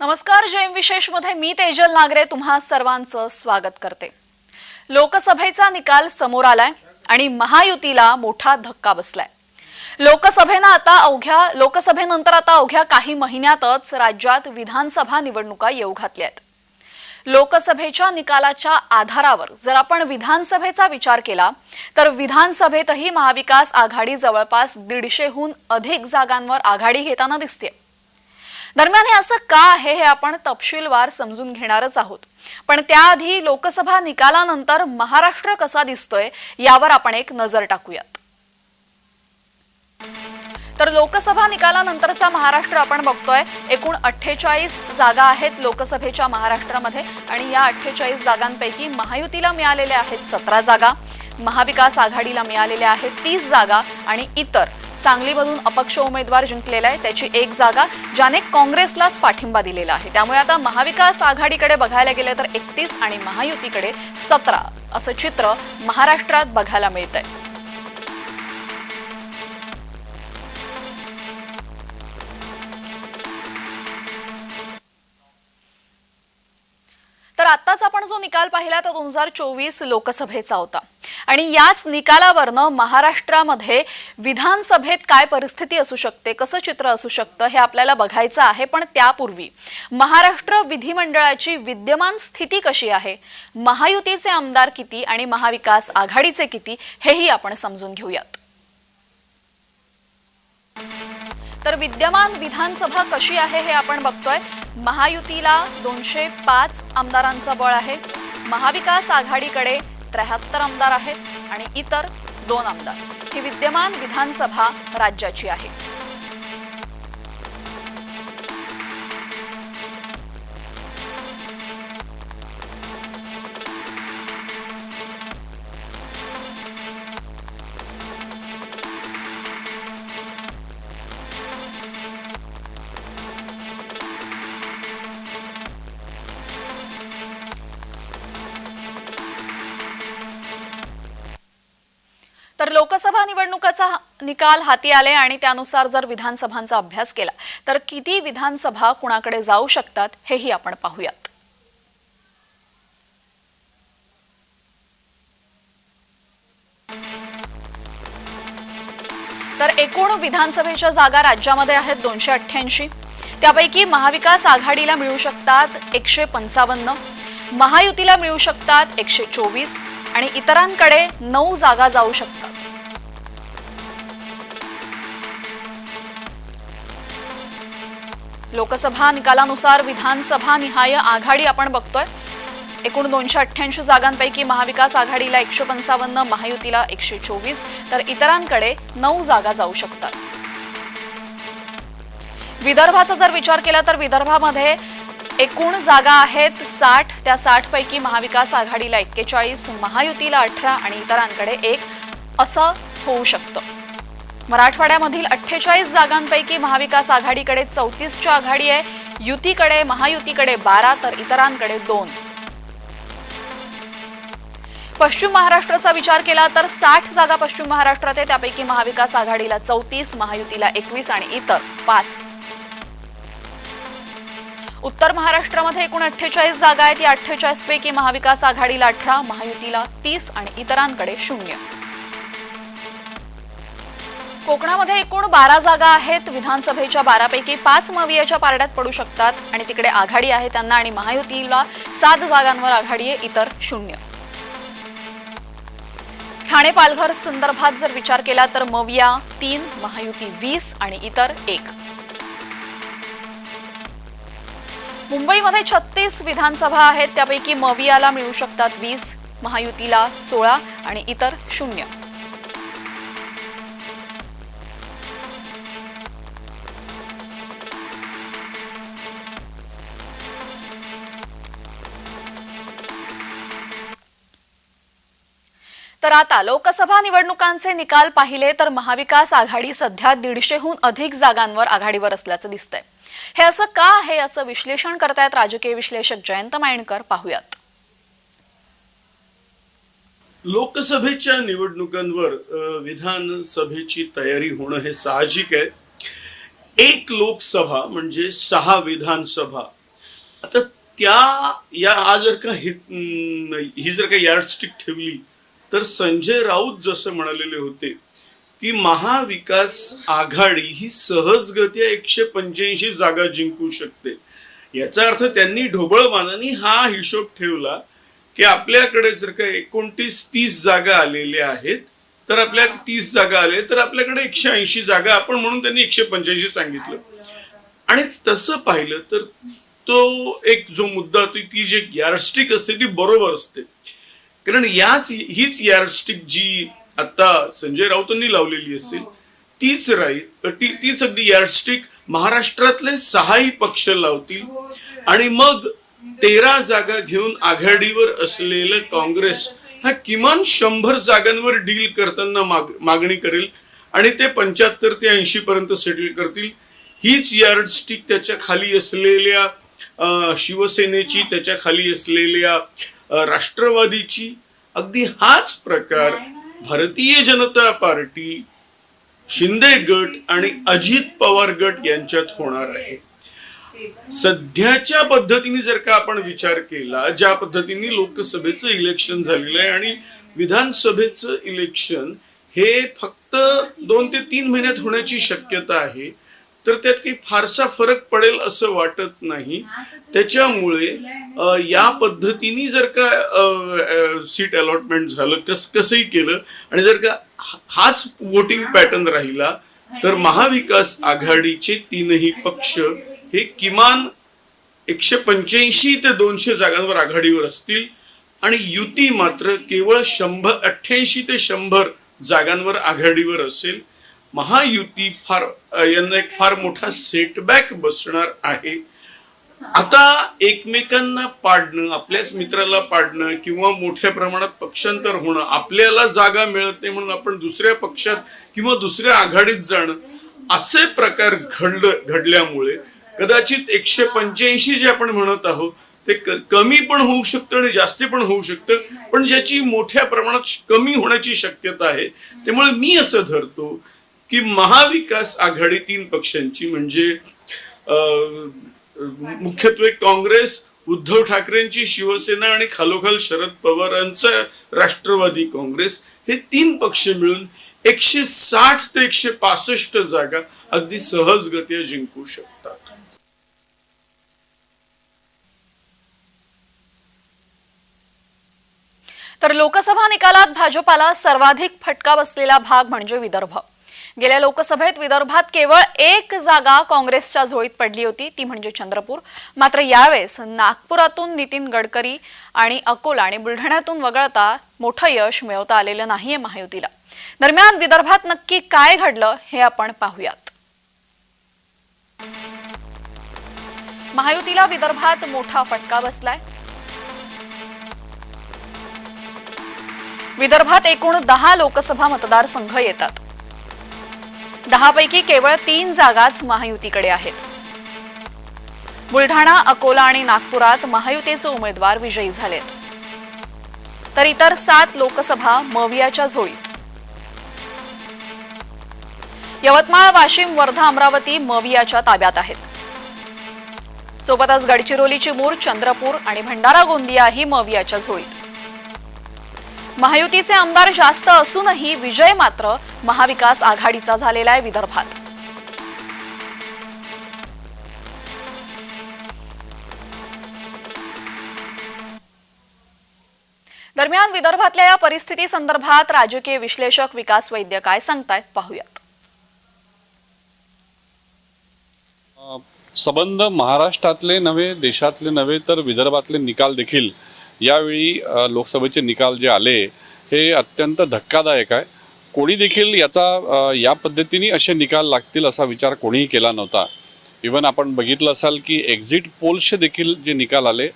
नमस्कार जयम विशेषमध्ये मी तेजल नागरे तुम्हा सर्वांचं स्वागत करते. लोकसभेचा निकाल समोर आलाय आणि महायुतीला मोठा धक्का बसलाय. लोकसभेनं आता अवघ्या लोकसभेनंतर आता अवघ्या काही महिन्यातच राज्यात विधानसभा निवडणुका येऊ घातल्या आहेत लोकसभेच्या निकालाच्या आधारावर जर आपण विधानसभेचा विचार केला तर विधानसभेतही महाविकास आघाडी जवळपास दीडशेहून अधिक जागांवर आघाडी घेताना दिसते दरम्यान हे असं का आहे हे आपण तपशीलवार समजून घेणारच आहोत. पण त्याआधी लोकसभा निकालानंतर महाराष्ट्र कसा दिसतोय यावर आपण एक नजर टाकूयात. तर लोकसभा निकालानंतरचा महाराष्ट्र आपण बघतोय. एकूण अठ्ठेचाळीस जागा आहेत लोकसभेच्या महाराष्ट्रामध्ये आणि या अठ्ठेचाळीस जागांपैकी महायुतीला मिळालेल्या आहेत सतरा जागा महाविकास आघाडीला मिळालेल्या आहेत तीस जागा आणि इतर सांगलीमधून अपक्ष उमेदवार जिंकलेला आहे. त्याची एक जागा ज्याने काँग्रेसलाच पाठिंबा दिलेला आहे. त्यामुळे आता महाविकास आघाडीकडे बघायला गेलं तर एकतीस आणि महायुतीकडे सतरा असं चित्र महाराष्ट्रात बघायला मिळत आहे आत्ताच आपण जो निकाल पाहिला तो दोन हजार चोवीस लोकसभेचा होता. आणि याच निकालावरनं महाराष्ट्रामध्ये विधानसभेत काय परिस्थिती असू शकते कसं चित्र असू शकतं हे आपल्याला बघायचं आहे. पण त्यापूर्वी महाराष्ट्र विधिमंडळाची विद्यमान स्थिती कशी आहे महायुतीचे आमदार किती आणि महाविकास आघाडीचे किती हेही आपण समजून घेऊयात. तर विद्यमान विधानसभा कशी आहे हे आपण बघतोय. महायुतीला दोनशे पाच आमदारांचं बळ आहे. महाविकास आघाडीकडे त्र्याहत्तर आमदार आहेत आणि इतर दोन आमदार. ही विद्यमान विधानसभा राज्याची आहे. तर लोकसभा निवडणुकाचा निकाल हाती आले आणि त्यानुसार जर विधानसभांचा अभ्यास केला तर किती विधानसभा कुणाकडे जाऊ शकतात हेही आपण पाहूयात. तर एकूण विधानसभेच्या जागा राज्यामध्ये आहेत दोनशे अठ्ठ्याऐंशी. त्यापैकी महाविकास आघाडीला मिळू शकतात एकशे पंचावन्न महायुतीला मिळू शकतात एकशे चोवीस आणि इतरांकडे नऊ जागा जाऊ शकतात. लोकसभा निकालानुसार विधानसभा निहाय आघाडी आपण बघतोय. एकूण दोनशे अठ्ठ्याऐंशी जागांपैकी महाविकास आघाडीला एकशे पंचावन्न महायुतीला एकशे चोवीस तर इतरांकडे नऊ जागा जाऊ शकतात. विदर्भाचा जर विचार केला तर विदर्भामध्ये एकूण जागा आहेत साठ. त्या साठपैकी महाविकास आघाडीला एक्केचाळीस महायुतीला अठरा आणि इतरांकडे एक असं होऊ शकतं. मराठवाड्यामधील अठ्ठेचाळीस जागांपैकी महाविकास आघाडीकडे चौतीसची आघाडी आहे. युतीकडे महायुतीकडे बारा तर इतरांकडे दोन. पश्चिम महाराष्ट्राचा विचार केला तर साठ जागा पश्चिम महाराष्ट्रात आहे त्यापैकी महाविकास आघाडीला चौतीस महायुतीला एकवीस आणि इतर पाच. उत्तर महाराष्ट्रामध्ये एकूण अठ्ठेचाळीस जागा आहेत. या अठ्ठेचाळीस पैकी महाविकास आघाडीला अठरा महायुतीला तीस आणि इतरांकडे शून्य. कोकणामध्ये एकूण बारा जागा आहेत. विधानसभेच्या बारापैकी पाच मवियाच्या पारड्यात पडू शकतात. आणि तिकडे आघाडी आहे त्यांना आणि महायुतीला सात जागांवर आघाडी आहे इतर शून्य. ठाणे पालघर संदर्भात जर विचार केला तर मविया तीन महायुती वीस आणि इतर एक. मुंबईमध्ये छत्तीस विधानसभा आहेत. त्यापैकी मवियाला मिळू शकतात वीस महायुतीला सोळा आणि इतर शून्य. तर आता लोकसभा निवडणुकांचे निकाल पाहिले तर महाविकास आघाडी सध्या दीडशेहून अधिक जागांवर आघाडीवर असल्याचं दिसतंय. हे असं का आहे याचं विश्लेषण करतायत राजकीय विश्लेषक जयंत मायणकर. पाहूयात. लोकसभेच्या निवडणुकांवर विधानसभेची तयारी होणं हे साहजिक आहे. एक लोकसभा म्हणजे सहा विधानसभा. आता त्या या आज जर का ही जर का यार्डस्टिक ठेवली तर संजय राऊत जसं म्हणालेले होते की महाविकास आघाडी ही सहजगत्या एकशे पंच्याऐंशी जागा जिंकू शकते. याचा अर्थ त्यांनी ढोबळमानाने हा हिशोब ठेवला की आपल्याकडे जर का एकोणतीस तीस जागा आलेल्या आहेत तर आपल्या तीस जागा आले तर आपल्याकडे एकशे ऐंशी जागा आपण म्हणून त्यांनी एकशे पंच्याऐंशी सांगितलं. आणि तसं पाहिलं तर तो एक जो मुद्दा होती ती जी यार्डस्टिक असते ती बरोबर असते. कारण याच हीच यार्डस्टिक जी आता संजय राऊतांनी लावलेली असेल तीच राहील ती तीच अगदी यार्डस्टिक महाराष्ट्रातले सहाही पक्ष लावतील. आणि मग तेरा जागा घेऊन आघाडीवर असलेलं काँग्रेस हा किमान शंभर जागांवर डील करताना माग मागणी करेल. आणि ते पंच्याहत्तर ते ऐंशी पर्यंत सेटल करतील. हीच यार्डस्टिक त्याच्याखाली असलेल्या शिवसेनेची त्याच्याखाली असलेल्या राष्ट्रवादीची अगदी हाच प्रकार भारतीय जनता पार्टी शिंदे गट आणि अजित पवार गट यांच्यात होणार आहे. सध्याच्या पद्धतीने जर का आपण विचार केला ज्या पद्धतीने लोकसभेचं इलेक्शन झालेलं आहे आणि विधानसभेचं इलेक्शन हे फक्त दोन ते तीन महिन्यात होण्याची शक्यता आहे तर त्यात काही फारसा फरक पडेल असं वाटत नाही. त्याच्यामुळे या पद्धतीने जर का सीट अलॉटमेंट झालं कस कसंही केलं आणि जर का हाच वोटिंग पॅटर्न राहिला तर महाविकास आघाडीचे तीनही पक्ष हे किमान एकशे पंच्याऐंशी ते दोनशे जागांवर आघाडीवर असतील. आणि युती मात्र केवळ शंभर अठ्ठ्याऐंशी ते शंभर जागांवर आघाडीवर असेल. महायुती फार यांना एक फार मोठा सेटबॅक बसणार आहे. आता एकमेकांना पाडणं आपल्याच मित्राला पाडणं किंवा मोठ्या प्रमाणात पक्षांतर होणं आपल्याला जागा मिळत नाही म्हणून आपण दुसऱ्या पक्षात किंवा दुसऱ्या आघाडीत जाणं असे प्रकार घडलं घडल्यामुळे कदाचित एकशे पंच्याऐंशी जे आपण म्हणत आहोत ते कमी पण होऊ शकतं आणि जास्ती पण होऊ शकतं. पण ज्याची मोठ्या प्रमाणात कमी होण्याची शक्यता आहे त्यामुळे मी असं धरतो की महाविकास आघाडी तीन पक्षांची म्हणजे मुख्यत्वे काँग्रेस उद्धव ठाकरेंची शिवसेना आणि खालोखाल शरद पवारांचा राष्ट्रवादी काँग्रेस हे तीन पक्ष मिळून एकशे साठ ते एकशे पासष्ट जागा अगदी सहजगत्या जिंकू शकतात. तर लोकसभा निकालात भाजपाला सर्वाधिक फटका बसलेला भाग म्हणजे विदर्भ. गेल्या लोकसभेत विदर्भात केवळ एक जागा काँग्रेसच्या झोळीत पडली होती ती म्हणजे चंद्रपूर. मात्र यावेळेस नागपुरातून नितीन गडकरी आणि अकोला आणि बुलढाण्यातून वगळता मोठं यश मिळवता आलेलं नाहीये महायुतीला. दरम्यान विदर्भात नक्की काय घडलं हे आपण पाहूयात. महायुतीला विदर्भात मोठा फटका बसलाय. विदर्भात एकूण दहा लोकसभा मतदारसंघ येतात. दहापैकी केवळ तीन जागाच महायुतीकडे आहेत. बुलढाणा अकोला आणि नागपुरात महायुतीचे उमेदवार विजयी झालेत. तर इतर सात लोकसभा मवियाच्या झोळीत यवतमाळ वाशिम वर्धा अमरावती मवियाच्या ताब्यात आहेत. सोबतच गडचिरोलीची मूर चंद्रपूर आणि भंडारा गोंदिया ही मवियाच्या झोळीत. महायुतीचे आमदार जास्त असूनही विजय मात्र महाविकास आघाडीचा झालेला आहे विदर्भात. दरम्यान विदर्भातल्या या परिस्थिती संदर्भात राजकीय विश्लेषक विकास वैद्य काय सांगतायत पाहूयात. संबंध महाराष्ट्रातले नव्हे देशातले नव्हे तर विदर्भातले निकाल देखील यावेळी लोकसभेचे निकाल जे आले हे अत्यंत धक्कादायक आहे. कोणी देखील याचा या पद्धतीने असे निकाल लागतील असा विचार कोणीही केला नव्हता. इवन आपण बघितलं असाल की एक्झिट पोल्सचे देखील जे निकाल आले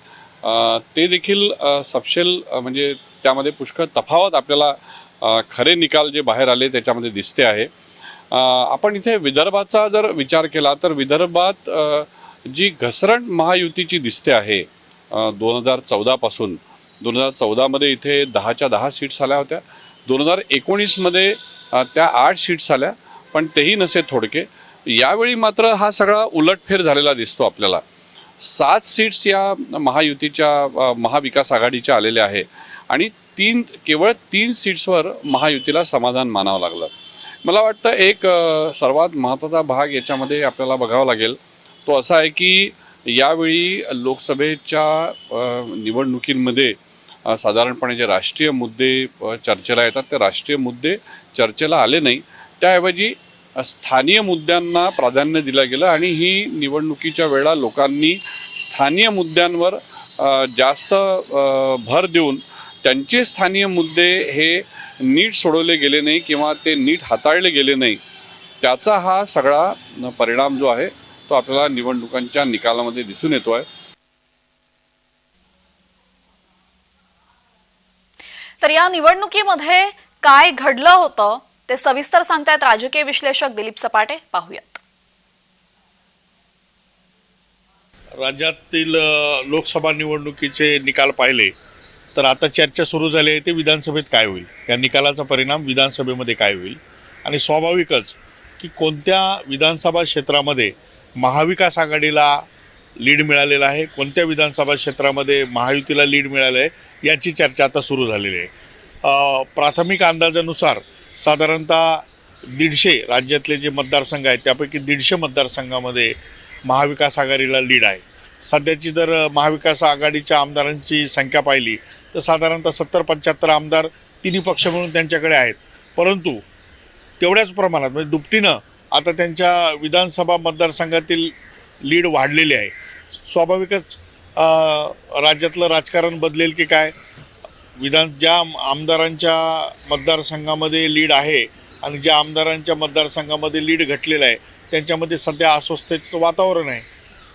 ते देखील सपशेल म्हणजे त्यामध्ये पुष्कळ तफावत आपल्याला खरे निकाल जे बाहेर आले त्याच्यामध्ये दिसते आहे. आपण इथे विदर्भाचा जर विचार केला तर विदर्भात जी घसरण महायुतीची दिसते आहे दोन हजार चौदापासून दोन हजार चौदामध्ये इथे दहाच्या दहा सीट्स आल्या होत्या. दोन हजार एकोणीसमध्ये त्या आठ सीट्स आल्या पण तेही नसे थोडके. यावेळी मात्र हा सगळा उलटफेर झालेला दिसतो आपल्याला. सात सीट्स या महायुतीच्या महाविकास आघाडीच्या आलेल्या आहे आणि तीन केवळ तीन सीट्सवर महायुतीला समाधान मानावं लागलं. मला वाटतं एक सर्वात महत्त्वाचा भाग याच्यामध्ये आपल्याला बघावा लागेल. तो असा आहे की यावेळी लोकसभेच्या निवडणुकींमध्ये साधारणपणे जे राष्ट्रीय मुद्दे चर्चेला येतात ते राष्ट्रीय मुद्दे चर्चेला आले नाही. त्याऐवजी स्थानीय मुद्द्यांना प्राधान्य दिलं गेलं आणि ही निवडणुकीच्या वेळा लोकांनी स्थानीय मुद्द्यांवर जास्त भर देऊन त्यांचे स्थानीय मुद्दे हे नीट सोडवले गेले नाही किंवा ते नीट हाताळले गेले नाही. त्याचा हा सगळा परिणाम जो आहे तो आपल्याला निवडणुकांच्या निकालामध्ये दिसून येतो आहे तर या निवडणुकीमध्ये काय घडलं होतं ते सविस्तर सांगतायत राजकीय विश्लेषक दिलीप सपाटे. पाहूयात. राज्यातील लोकसभा निवडणुकीचे निकाल पाहिले तर आता चर्चा सुरू झाली आहे ते विधानसभेत काय होईल? या निकालाचा परिणाम विधानसभेमध्ये काय होईल? आणि स्वाभाविकच की कोणत्या विधानसभा क्षेत्रामध्ये महाविकास आघाडीला लीड मिळालेला आहे. कोणत्या विधानसभा क्षेत्रामध्ये महायुतीला लीड मिळालं आहे याची चर्चा आता सुरू झालेली आहे. प्राथमिक अंदाजानुसार साधारणतः दीडशे राज्यातले जे मतदारसंघ आहेत त्यापैकी दीडशे मतदारसंघामध्ये महाविकास आघाडीला लीड आहे. सध्याची जर महाविकास आघाडीच्या आमदारांची संख्या पाहिली तर साधारणतः सत्तर पंच्याहत्तर आमदार तिन्ही पक्ष मिळून त्यांच्याकडे आहेत. परंतु तेवढ्याच प्रमाणात म्हणजे दुपटीनं आता त्यांच्या विधानसभा मतदारसंघातील लीड वाढलेली आहे. स्वाभाविकच राज्यातलं राजकारण बदलेल की काय? विधान ज्या आमदारांच्या मतदारसंघामध्ये लीड आहे आणि ज्या आमदारांच्या मतदारसंघामध्ये लीड घटलेलं आहे त्यांच्यामध्ये सध्या अस्वस्थतेचं वातावरण आहे.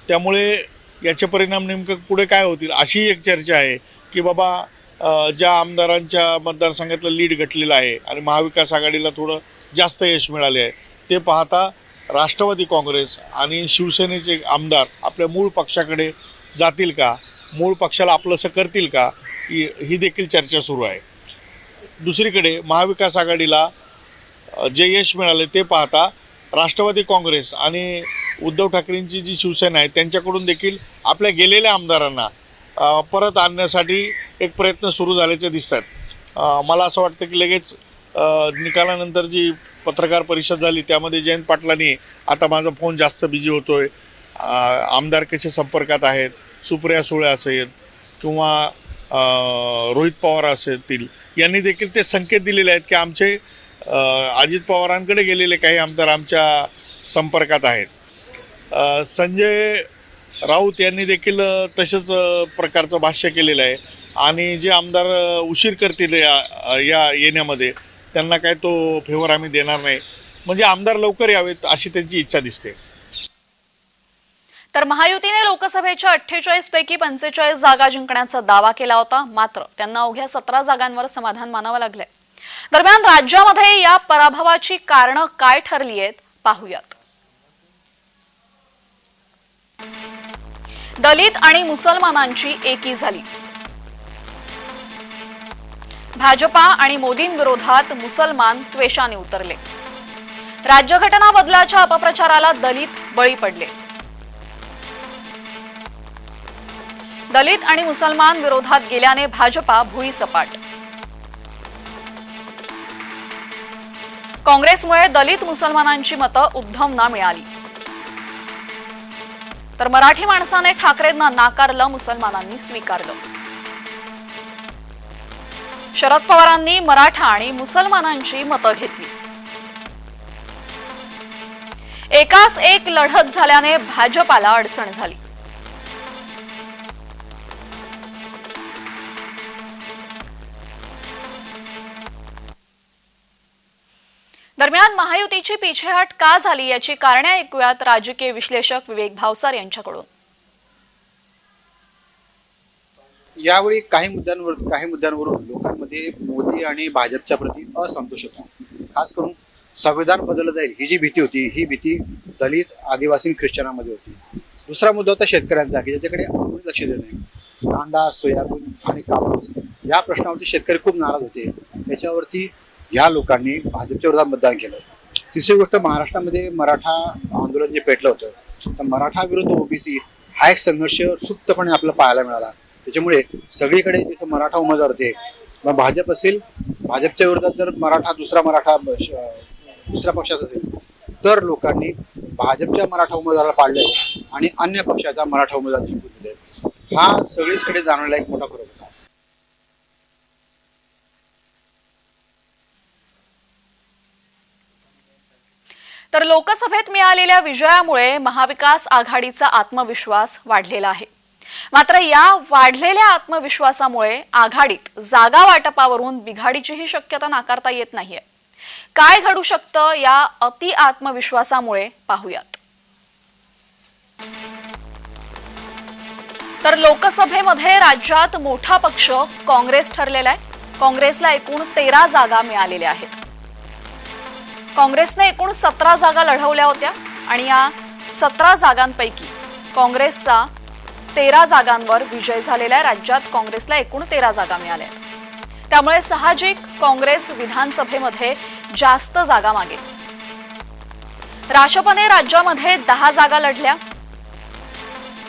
त्यामुळे याचे परिणाम नेमकं पुढे काय होतील अशी एक चर्चा आहे की बाबा ज्या आमदारांच्या मतदारसंघातलं लीड घटलेलं आहे आणि महाविकास आघाडीला थोडं जास्त यश मिळाले आहे ते पाहता राष्ट्रवादी काँग्रेस आणि शिवसेनेचे आमदार आपल्या मूळ पक्षाकडे जातील का? मूळ पक्षाला आपलंसं करतील का? ही ही देखील चर्चा सुरू आहे. दुसरीकडे महाविकास आघाडीला जे यश मिळाले ते पाहता राष्ट्रवादी काँग्रेस आणि उद्धव ठाकरेंची जी शिवसेना आहे त्यांच्याकडून देखील आपल्या गेलेल्या आमदारांना परत आणण्यासाठी एक प्रयत्न सुरू झाल्याचे दिसतात मला असं वाटतं की लगेच निकालानंतर जी पत्रकार परिषद झाली त्यामध्ये जयंत पाटलांनी आता माझा फोन जास्त बिझी होतोय. आमदार कसे संपर्कात आहेत? सुप्रिया सुळे असेल किंवा रोहित पवार असतील यांनी देखील ते संकेत दिलेले आहेत की आमचे अजित पवारांकडे गेलेले काही आमदार आमच्या संपर्कात आहेत. संजय राऊत यांनी देखील तसेच प्रकारचं भाष्य केलेलं आहे. आणि जे आमदार उशीर करतील या या येण्यामध्ये त्यांना काय तो फेवर आम्ही देणार नाही. म्हणजे आमदार लवकर यावेत अशी त्यांची इच्छा दिसते. तर महायुतीने लोकसभेच्या अठ्ठेचाळीस पैकी पंचेचाळीस जागा जिंकण्याचा दावा केला होता. मात्र त्यांना अवघ्या सतरा जागांवर समाधान मानावं लागलंय. दरम्यान राज्यामध्ये या पराभवाची कारणं काय ठरली आहेत पाहूयात. दलित आणि मुसलमानांची एकी झाली. भाजपा आणि मोदींविरोधात मुसलमान त्वेषाने उतरले. राज्यघटना बदलाच्या अपप्रचाराला दलित बळी पडले. दलित आणि मुसलमान विरोधात गेल्याने भाजपा भुईसपाट काँग्रेसमुळे दलित मुसलमानांची मतं उद्धवना मिळाली. तर मराठी माणसाने ठाकरेंना नाकारलं मुसलमानांनी स्वीकारलं. शरद पवारांनी मराठा आणि मुसलमानांची मतं घेतली. एकास एक लढत झाल्याने भाजपाला अडचण झाली. दरम्यान महायुतीची पिछेहाट का झाली याची कारणे ऐकूयात राजकीय विश्लेषक विवेक भावसार यांच्याकडून. यावेळी काही मुद्द्यांवर काही मुद्द्यांवरून लोकांमध्ये मोदी आणि भाजपच्या प्रती असंतोष होता. खास करून संविधान बदललं जाईल ही जी भीती होती ही भीती दलित आदिवासी ख्रिश्चनामध्ये होती. दुसरा मुद्दा होता शेतकऱ्यांचा की ज्याच्याकडे आपण लक्ष देत नाही. कांदा सोयाबीन आणि कापूस या प्रश्नावरती शेतकरी खूप नाराज होते. त्याच्यावरती या लोकांनी भाजपच्या विरोधात मतदान केलं. तिसरी गोष्ट महाराष्ट्रामध्ये मराठा आंदोलन जे पेटलं होतं तर मराठा विरुद्ध ओबीसी हा एक संघर्ष सुप्तपणे आपल्याला पाहायला मिळाला. त्याच्यामुळे सगळीकडे तिथं मराठा उमेदवार होते. मग भाजप असेल भाजपच्या विरोधात जर मराठा दुसरा मराठा दुसऱ्या पक्षाचा असेल तर लोकांनी भाजपच्या मराठा उमेदवाराला पाडले आणि अन्य पक्षाचा मराठा उमेदवार जिंकून दिले हा सगळीचकडे जाणवलेला एक मोठा फरक होता. तर लोकसभेत मिळालेल्या विजयामुळे महाविकास आघाडीचा आत्मविश्वास वाढलेला आहे. मात्र या वाढलेल्या आत्मविश्वासामुळे आघाडीत जागा वाटपावरून बिघाडीचीही शक्यता नाकारता येत नाहीये. काय घडू शकतं या अति आत्मविश्वासामुळे पाहूयात. तर लोकसभेमध्ये राज्यात मोठा पक्ष काँग्रेस ठरलेला आहे. काँग्रेसला एकूण तेरा जागा मिळालेल्या आहेत. काँग्रेसने एकूण सतरा जागा लढवल्या होत्या आणि या सतरा जागांपैकी काँग्रेसचा तेरा जागांवर विजय झालेल्या राज्यात काँग्रेसला एकूण तेरा जागा मिळाल्या त्यामुळे साहजिक काँग्रेस विधानसभेमध्ये जास्त जागा मागेल. राष्ट्रपने राज्यामध्ये दहा जागा लढल्या.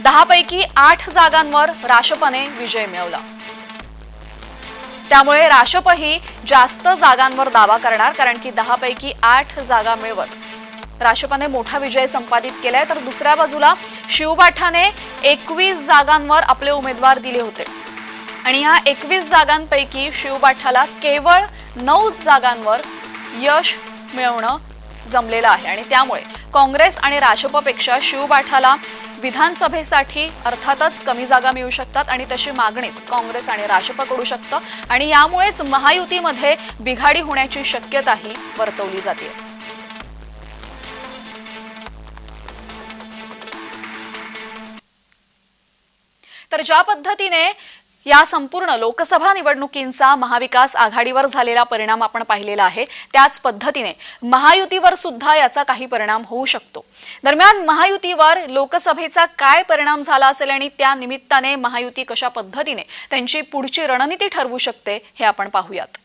दहापैकी आठ जागांवर राष्ट्रपने विजय मिळवला. त्यामुळे राशपही जास्त जागांवर दावा करणार कारण की दहापैकी आठ जागा मिळवत राशपने मोठा विजय संपादित केलाय. तर दुसऱ्या बाजूला शिवबाठाने एकवीस जागांवर आपले उमेदवार दिले होते. आणि या एकवीस जागांपैकी शिवबाठाला केवळ नऊ जागांवर यश मिळवणं जमलेलं आहे. आणि त्यामुळे काँग्रेस आणि राजपपेक्षा शिवबाठाला विधानसभेसाठी अर्थातच कमी जागा मिळू शकतात आणि तशी मागणीच काँग्रेस आणि राजप करू शकतं. आणि यामुळेच महायुतीमध्ये बिघाडी होण्याची शक्यताही वर्तवली जाते. तर ज्या पद्धतीने या संपूर्ण लोकसभा निवडणुकींचा महाविकास आघाडीवर झालेला परिणाम आपण पाहिलेला आहे त्याच पद्धतीने महायुतीवर सुद्धा याचा काही परिणाम होऊ शकतो. दरम्यान महायुतीवर लोकसभेचा काय परिणाम झाला असेल आणि त्या निमित्ताने महायुती कशा पद्धतीने त्यांची पुढची रणनीती ठरवू शकते हे आपण पाहूयात.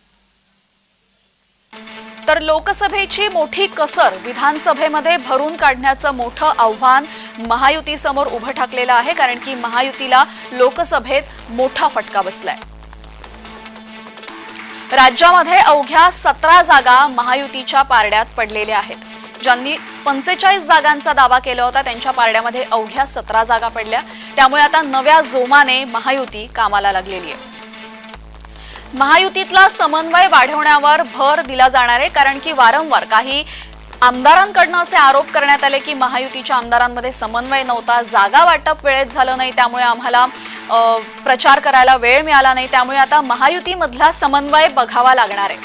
तर लोकसभेची मोठी कसर विधानसभेमध्ये भरून काढण्याचं मोठं आव्हान महायुतीसमोर उभं ठाकलेलं आहे कारण की महायुतीला लोकसभेत मोठा फटका बसलाय. राज्यामध्ये अवघ्या सतरा जागा महायुतीच्या पारड्यात पडलेल्या आहेत. ज्यांनी पंचेचाळीस जागांचा दावा केला होता त्यांच्या पारड्यामध्ये अवघ्या सतरा जागा पडल्या. त्यामुळे आता नव्या जोमाने महायुती कामाला लागलेली आहे. महायुतीतला समन्वय वाढवण्यावर भर दिला जाणार आहे कारण की वारंवार काही आमदारांकडनं असे आरोप करण्यात आले की महायुतीच्या आमदारांमध्ये समन्वय नव्हता जागा वाटप वेळेत झालं नाही त्यामुळे आम्हाला प्रचार करायला वेळ मिळाला नाही त्यामुळे आता महायुतीमधला समन्वय बघावा लागणार आहे.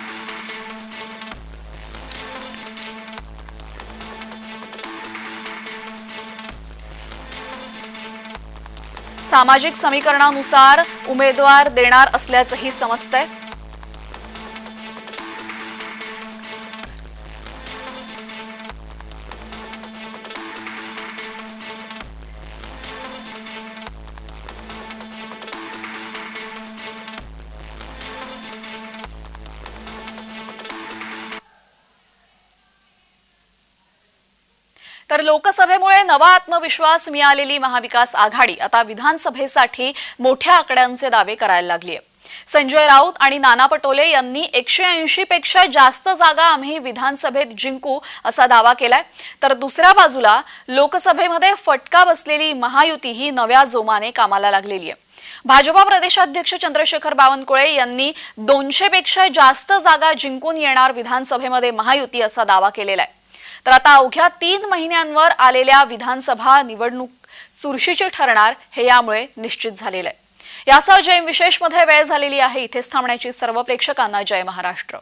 सामाजिक समीकरणानुसार उमेदवार देणार असल्याचंही समजतंय. तर लोकसभेमुळे नवा आत्मविश्वास मिळालेली महाविकास आघाडी आता विधानसभेसाठी मोठ्या आकड्यांचे दावे करायला लागली आहे. संजय राऊत आणि नाना पटोले यांनी एकशे ऐंशी पेक्षा जास्त जागा आम्ही विधानसभेत जिंकू असा दावा केलाय. तर दुसऱ्या बाजूला लोकसभेमध्ये फटका बसलेली महायुती ही नव्या जोमाने कामाला लागलेली आहे. भाजपा प्रदेशाध्यक्ष चंद्रशेखर बावनकुळे यांनी दोनशे पेक्षा जास्त जागा जिंकून येणार विधानसभेमध्ये महायुती असा दावा केलेला आहे. तर आता अवघ्या तीन महिन्यांवर आलेल्या विधानसभा निवडणूक चुरशीची ठरणार हे यामुळे निश्चित झालेलं आहे. यासह जय विशेषमध्ये वेळ झालेली आहे. इथेच थांबण्याची सर्व प्रेक्षकांना जय महाराष्ट्र.